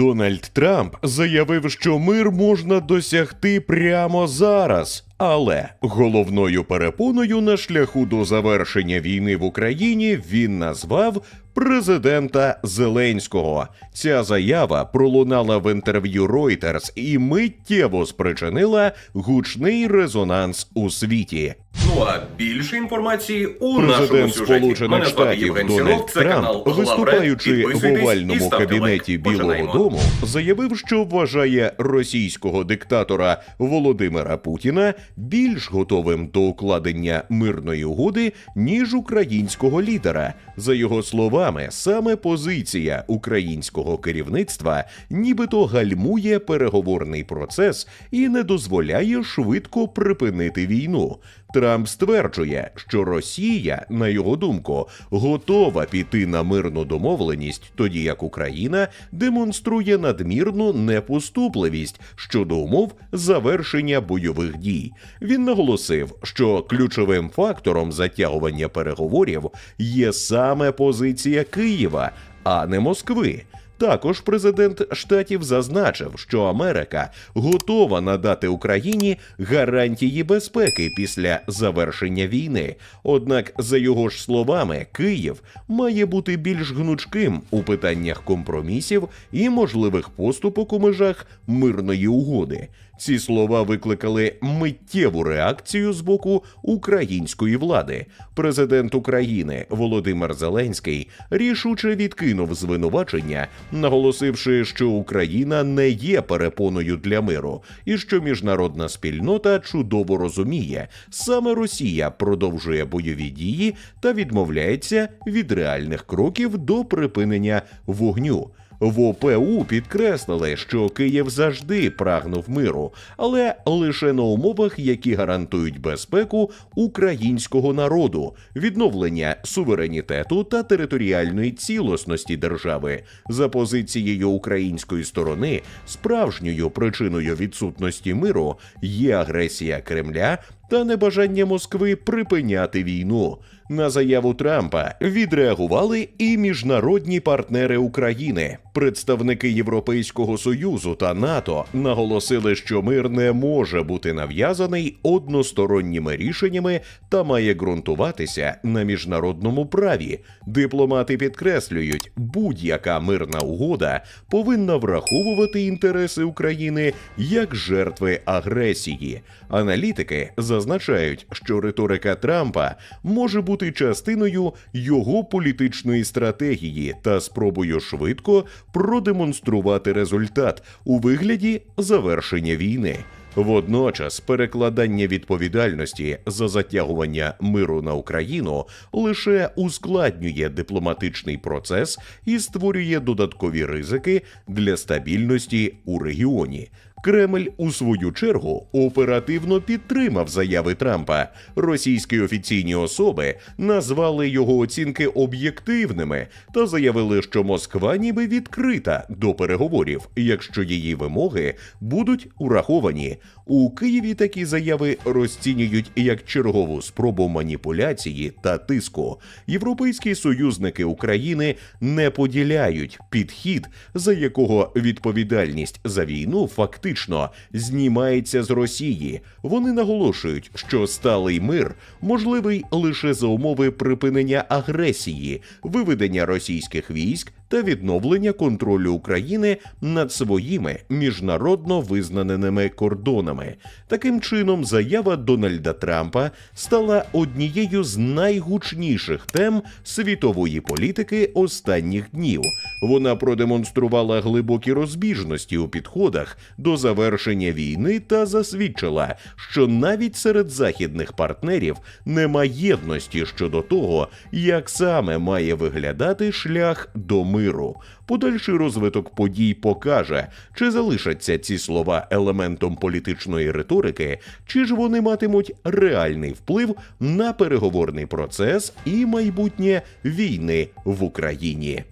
Дональд Трамп заявив, що мир можна досягти прямо зараз. Але головною перепоною на шляху до завершення війни в Україні він назвав президента Зеленського. Ця заява пролунала в інтерв'ю Reuters і миттєво спричинила гучний резонанс у світі. Ну а більше інформації у Президент. Сполучених Штатів Дональд Трамп, виступаючи в овальному кабінеті лайк. Білого Починаємо. Дому, заявив, що вважає російського диктатора Володимира Путіна більш готовим до укладення мирної угоди ніж українського лідера. За його словами, саме позиція українського керівництва нібито гальмує переговорний процес і не дозволяє швидко припинити війну. Трамп стверджує, що Росія, на його думку, готова піти на мирну домовленість, тоді як Україна демонструє надмірну непоступливість щодо умов завершення бойових дій. Він наголосив, що ключовим фактором затягування переговорів є саме позиція Києва, а не Москви. Також президент штатів зазначив, що Америка готова надати Україні гарантії безпеки після завершення війни. Однак, за його ж словами, Київ має бути більш гнучким у питаннях компромісів і можливих поступок у межах мирної угоди. Ці слова викликали миттєву реакцію з боку української влади. Президент України Володимир Зеленський рішуче відкинув звинувачення, наголосивши, що Україна не є перепоною для миру, і що міжнародна спільнота чудово розуміє, саме Росія продовжує бойові дії та відмовляється від реальних кроків до припинення вогню. В ОПУ підкреслили, що Київ завжди прагнув миру, але лише на умовах, які гарантують безпеку українського народу, відновлення суверенітету та територіальної цілісності держави. За позицією української сторони, справжньою причиною відсутності миру є агресія Кремля та небажання Москви припиняти війну. На заяву Трампа відреагували і міжнародні партнери України. Представники Європейського союзу та НАТО наголосили, що мир не може бути нав'язаний односторонніми рішеннями та має ґрунтуватися на міжнародному праві. Дипломати підкреслюють, будь-яка мирна угода повинна враховувати інтереси України як жертви агресії. Аналітики зазначають, що риторика Трампа може бути частиною його політичної стратегії та спробою швидко продемонструвати результат у вигляді завершення війни. Водночас перекладання відповідальності за затягування миру на Україну лише ускладнює дипломатичний процес і створює додаткові ризики для стабільності у регіоні. Кремль у свою чергу оперативно підтримав заяви Трампа. Російські офіційні особи назвали його оцінки об'єктивними та заявили, що Москва ніби відкрита до переговорів, якщо її вимоги будуть ураховані. У Києві такі заяви розцінюють як чергову спробу маніпуляції та тиску. Європейські союзники України не поділяють підхід, за якого відповідальність за війну фактично знімається з Росії. Вони наголошують, що сталий мир можливий лише за умови припинення агресії, виведення російських військ та відновлення контролю України над своїми міжнародно визнаними кордонами. Таким чином, заява Дональда Трампа стала однією з найгучніших тем світової політики останніх днів. Вона продемонструвала глибокі розбіжності у підходах до завершення війни та засвідчила, що навіть серед західних партнерів нема єдності щодо того, як саме має виглядати шлях до миру. Подальший розвиток подій покаже, чи залишаться ці слова елементом політичної риторики, чи ж вони матимуть реальний вплив на переговорний процес і майбутнє війни в Україні.